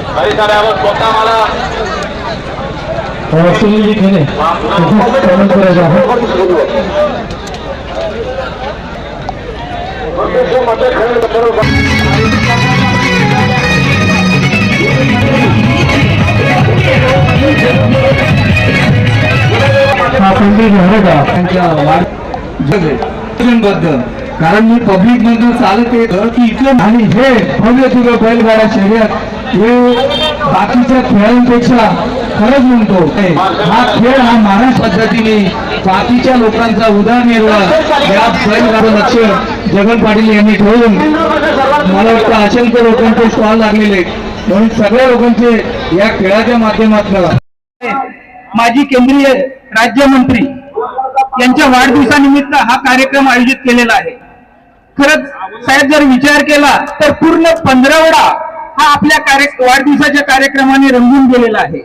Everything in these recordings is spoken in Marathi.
स्वतः मला सुनीलजी कमेंट करायचं आहे हा झालं का त्यांच्या वाढ बद्दल कारण मी पब्लिक मधून चालत येत की इथलं आणि हे भव्य तुझं बैलगाडा शर्यत हे बाकीच्या खेळांपेक्षा खरंच म्हणतो हा खेळ हा महाराष्ट्र पद्धतीने बाकीच्या लोकांचा उदरनिर्वाह या बैलगाडा लक्ष जगन पाटील यांनी ठेवून मला वाटतं असंख्य लोकांचे स्टॉल लागलेले म्हणून सगळ्या लोकांचे या खेळाच्या माध्यमातून माजी केंद्रीय राज्यमंत्री यांच्या वाढदिवसानिमित्त हा कार्यक्रम आयोजित केलेला आहे. खरंच साहेब जर विचार केला तर पूर्ण पंधरावडा हा आपल्या कार्य वाढदिवसाच्या कार्यक्रमाने रंगून गेलेला आहे.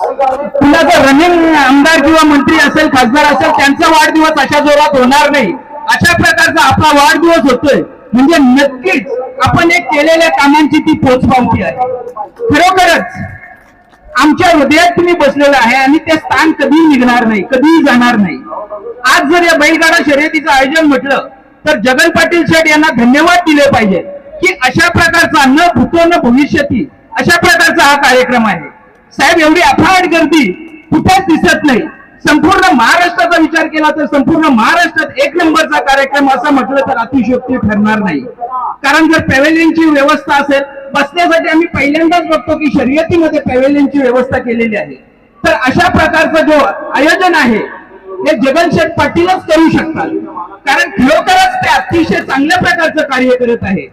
पुन्हा जर रनिंग आमदार किंवा मंत्री असेल खासदार असेल त्यांचा वाढदिवस अशा जोरात होणार नाही. अशा प्रकारचा आपला वाढदिवस होतोय. म्हणजे नक्कीच आपण एक केलेल्या कामांची ती पोचपावती आहे. खरोखरच आमच्या हृदयात तुम्ही बसलेलं आहे आणि ते स्थान कधीही निघणार नाही कधीही जाणार नाही. आज जर या बैलगाडा शर्यतीचं आयोजन म्हटलं तर जगन पाटील शेठ यांना धन्यवाद दिले पाहिजे की अशा प्रकारचा न भूतो न भविष्यती अशा प्रकारचा हा कार्यक्रम आहे. साहेब एवढी अफाट गर्दी कुठेच दिसत नाही. संपूर्ण महाराष्ट्राचा विचार केला तर संपूर्ण महाराष्ट्रात एक नंबरचा कार्यक्रम असं म्हटलं तर अतिशयोक्ती ठरणार नाही. कारण जर पॅव्हेलियनची व्यवस्था असेल बसण्यासाठी आम्ही पहिल्यांदाच बघतो की शर्यतीमध्ये पॅव्हेलियनची व्यवस्था केलेली आहे. तर अशा प्रकारचं जो आयोजन आहे हे जगनशेठ पाटीलच करू शकतात. कारण खरोखरच ते अतिशय चांगल्या प्रकारचं कार्य करत आहे.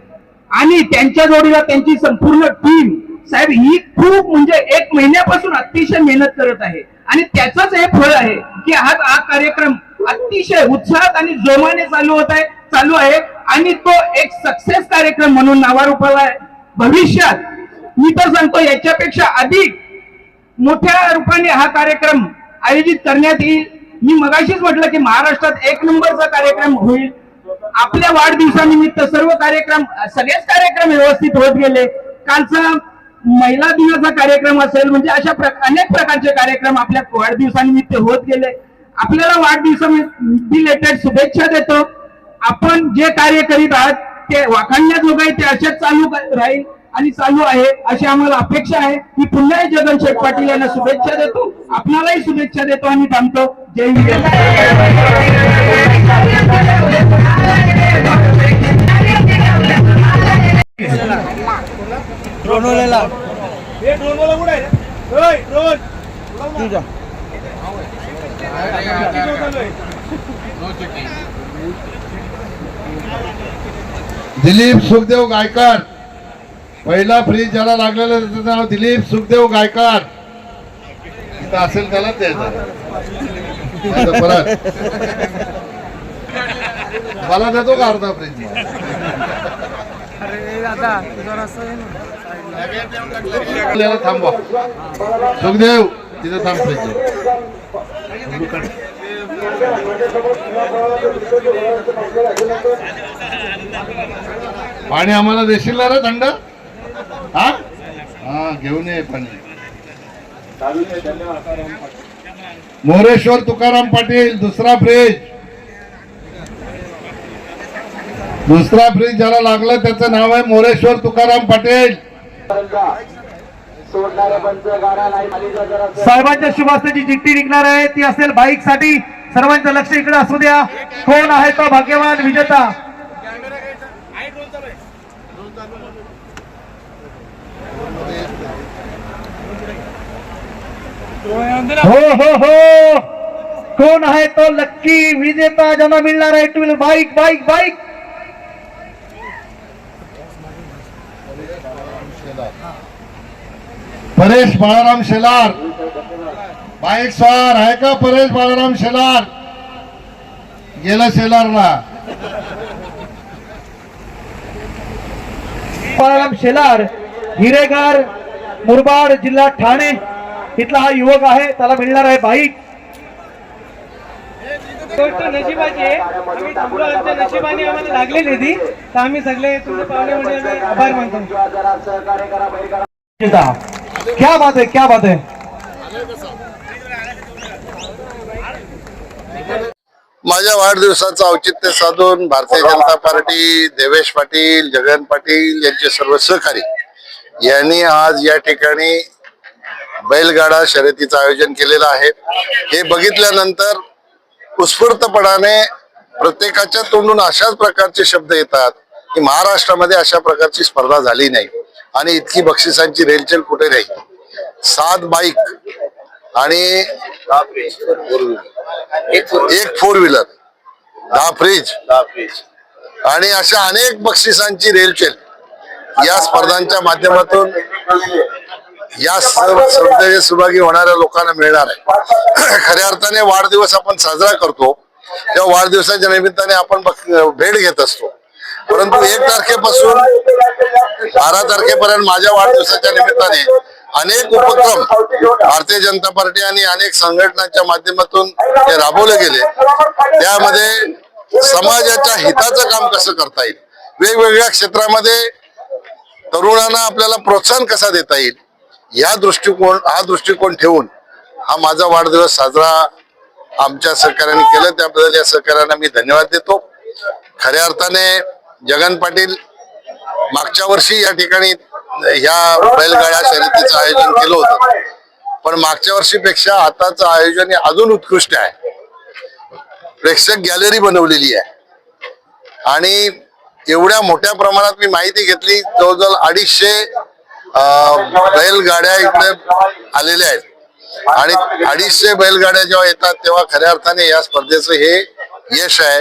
आणि त्यांच्या जोडीला त्यांची संपूर्ण टीम साहेब ही खूप म्हणजे एक महिन्यापासून अतिशय मेहनत करत आहे. आणि त्याचंच हे फळ आहे की हा हा कार्यक्रम अतिशय उत्साहात आणि जोमाने चालू होत आहे चालू आहे. आणि तो एक सक्सेस कार्यक्रम म्हणून नावारूपाला आहे. भविष्यात मी तर सांगतो याच्यापेक्षा अधिक मोठ्या रूपाने हा कार्यक्रम आयोजित करण्यात येईल. मी मगाशीच म्हटलं की महाराष्ट्रात एक नंबरचा कार्यक्रम होईल. आपल्या वाढदिवसानिमित्त सर्व कार्यक्रम सगळेच कार्यक्रम व्यवस्थित होत गेले. कालचा महिला दिनाचा कार्यक्रम असेल म्हणजे अशा प्रक- अनेक प्रकारचे कार्यक्रम आपल्या वाढदिवसानिमित्त होत गेले. आपल्याला वाढदिवसा शुभेच्छा देतो. आपण जे कार्य करीत आहात ते वाखाणण्याजोग आहे ते असेच चालू राहील आणि चालू आहे अशी आम्हाला अपेक्षा आहे. मी पुन्हा जगन शेठ पाटील यांना शुभेच्छा देतो. आपणालाही शुभेच्छा देतो आणि थांबतो. जय दिलीप सुखदेव गायकर पहिला फ्रीज ज्याला लागलेलं त्याचं नाव दिलीप सुखदेव गायकर इथं असेल त्याला द्यायचं परत. मला देतो का अर्धा फ्रीज आपल्याला थांबवा. सुखदेव तिथं थांब फ्रीज पाणी आम्हाला देशील ना रे थंड? हा? हा घेऊन ये पाणी. मोरेश्वर तुकाराम पाटील दुसरा फ्रीज दुसरा फ्रीज ज्याला लागला त्याचं नाव आहे मोरेश्वर तुकाराम पाटील. साहेबांच्या शुभास्ताची चिठ्ठी निघणार आहे ती असेल बाईकसाठी सर्वांचं लक्ष इकडे असू द्या. कोण आहे तो भाग्यवान विजेता? हो हो हो. कोण आहे तो लक्की विजेता ज्यांना मिळणार आहे? Two wheeler bike bike bike Paresh Balaram Shelar. Bike स्वार आहे का परेश बाळाराम शेलार? गेला शेलारला. बाळाराम शेलार हिरेगार मुरबाड जिल्हा ठाणे. इथला हा युवक आहे त्याला मिळणार आहे बाईक. गोष्ट नशिबाची आहे. आम्ही थांबलो आमच्या नशिबाने आम्हाला लागलेली ती तर आम्ही सगळे तुमचे पाहुणे म्हणजे आम्ही आभार मानतो. क्या बात है क्या बात है माझ्या वाढदिवसाचं औचित्य साधून भारतीय जनता पार्टी देवेश पाटील जगन पाटील यांचे सर्व सहकारी यांनी आज या ठिकाणी बैलगाडा शर्यतीचं आयोजन केलेलं आहे. हे बघितल्यानंतर उत्स्फूर्तपणाने प्रत्येकाच्या तोंडून अशाच प्रकारचे शब्द येतात की महाराष्ट्रामध्ये अशा प्रकारची स्पर्धा झाली नाही आणि इतकी बक्षिसांची रेलचेल कुठे नाही. सात बाईक आणि एक फोर व्हीलर दहा फ्रीज आणि अशा अनेक बक्षिसांची रेलचेल या स्पर्धांच्या माध्यमातून या सौंदर्य सहभागी होणाऱ्या लोकांना मिळणार आहे. खऱ्या अर्थाने वाढदिवस आपण साजरा करतो. तेव्हा वाढदिवसाच्या निमित्ताने आपण भेट घेत असतो. परंतु एक तारखेपासून बारा तारखेपर्यंत माझ्या वाढदिवसाच्या निमित्ताने अनेक उपक्रम भारतीय जनता पार्टी आणि अनेक संघटनांच्या माध्यमातून ते राबवले गेले. त्यामध्ये समाजाच्या हिताचं काम कसं करता येईल? वेगवेगळ्या क्षेत्रामध्ये तरुणांना आपल्याला प्रोत्साहन कसा देता येईल? या दृष्टिकोन हा दृष्टिकोन ठेवून हा माझा वाढदिवस साजरा आमच्या सहकार्याने केलं. त्याबद्दल या सरकारांना मी धन्यवाद देतो. खऱ्या अर्थाने जगन पाटील मागच्या वर्षी या ठिकाणी ह्या बैलगाड्या शर्यतीचं आयोजन केलं होतं. पण मागच्या वर्षीपेक्षा आताचं आयोजन हे अजून उत्कृष्ट आहे. प्रेक्षक गॅलरी बनवलेली आहे. आणि एवढ्या मोठ्या प्रमाणात मी माहिती घेतली. जवळजवळ अडीचशे बैलगाड्या इकडे आलेल्या आहेत. आणि अडीचशे बैलगाड्या जेव्हा येतात तेव्हा खऱ्या अर्थाने या स्पर्धेचं हे यश आहे.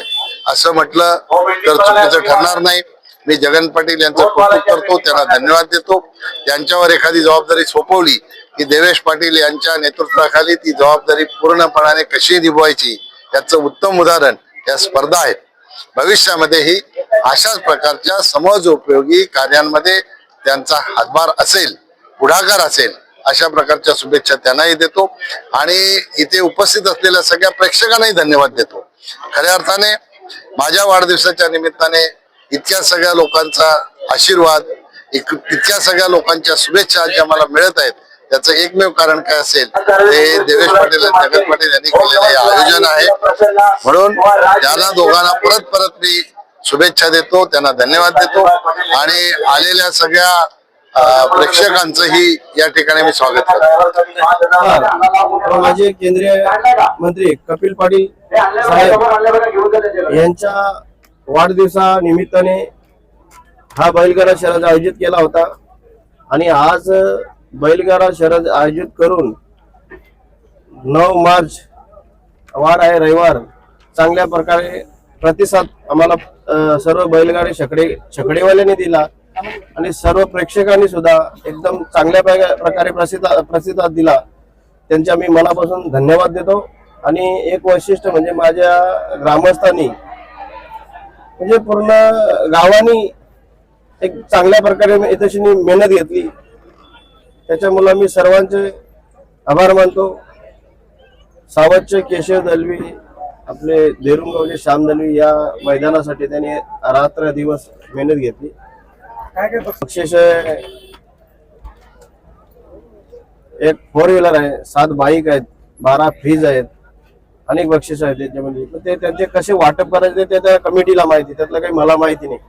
असं म्हटलं तर चुकीचं ठरणार नाही. मी जगन पाटील यांचं कौतुक करतो त्यांना धन्यवाद देतो. त्यांच्यावर एखादी जबाबदारी सोपवली की देवेश पाटील यांच्या नेतृत्वाखाली ती जबाबदारी पूर्णपणाने कशी निभवायची याचं उत्तम उदाहरण या स्पर्धा आहेत. भविष्यामध्येही अशाच प्रकारच्या समाज उपयोगी कार्यांमध्ये त्यांचा हातभार असेल पुढाकार असेल अशा प्रकारच्या शुभेच्छा त्यांनाही देतो. आणि इथे उपस्थित असलेल्या सगळ्या प्रेक्षकांनाही धन्यवाद देतो. खऱ्या अर्थाने माझ्या वाढदिवसाच्या निमित्ताने इतक्या सगळ्या लोकांचा आशीर्वाद इतक्या सगळ्या लोकांच्या शुभेच्छा ज्या मला मिळत आहेत त्याचं एकमेव कारण काय असेल ते देवेश पाटील आणि जगत पाटील यांनी केलेलं हे आयोजन आहे. म्हणून त्यांना दोघांना परत परत मी शुभेच्छा देतो त्यांना धन्यवाद देतो. आणि आलेल्या सगळ्या प्रेक्षकांचंही या ठिकाणी मी स्वागत करतो. माझे केंद्रीय मंत्री कपिल पाटील साहेब यांच्या वाढदिवसा निमित्ताने हा बैलगाडा शर्यत आयोजित केला होता. आणि आज बैलगाडा शर्यत आयोजित करून नऊ मार्च वार आहे रविवार चांगल्या प्रकारे प्रतिसाद आम्हाला सर्व बैलगाडी छकडे छकडेवाल्याने दिला. आणि सर्व प्रेक्षकांनी सुद्धा एकदम चांगल्या प्रकारे प्रसिद्ध प्रतिसाद दिला. त्यांच्या आम्ही मनापासून धन्यवाद देतो. आणि एक वैशिष्ट्य म्हणजे माझ्या ग्रामस्थांनी म्हणजे पूर्ण गावानी एक चांगल्या प्रकारे याच्याशी मेहनत घेतली. त्याच्यामुळे मी सर्वांचे आभार मानतो. सावतचे केशव दलवी आपले देरुंगावचे श्याम दलवी या मैदानासाठी त्यांनी रात्र दिवस मेहनत घेतली. बक्षीस एक फोर व्हीलर आहे सात बाईक आहेत बारा फ्रीज आहेत अनेक बक्षीस आहेत त्याच्यामध्ये पण ते त्यांचे कसे वाटप करायचे ते त्या कमिटीला माहिती त्यातलं काही मला माहिती नाही.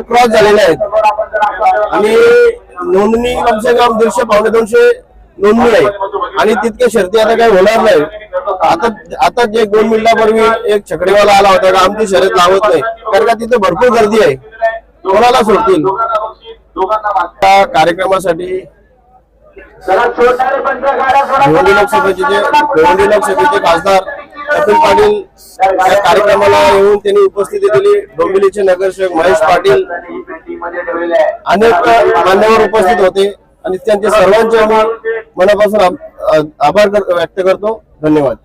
क्रॉस झालेले आहेत. आणि नोंदणी कमसे कम दीडशे पावणे दोनशे नोंदणी आहे. आणि तितके शर्ती आता काही होणार नाही आता आता जे दोन मिनिटापूर्वी एक छकडेवाला आला होता का आमची शर्यत लावत नाही. कारण का तिथे भरपूर गर्दी आहे. कोणाला सोडतील? त्या कार्यक्रमासाठी भिवंडी लोकसभेचे जे भिवंडी लोकसभेचे खासदार कपिल पाटील या कार्यक्रमाला येऊन त्यांनी उपस्थिती दिली. डोंबिवलीचे नगरसेवक महेश पाटील अनेक मान्यवर उपस्थित होते. आणि त्यांचे सर्वांचे आम्ही मनापासून आभ- आभार व्यक्त करतो. धन्यवाद.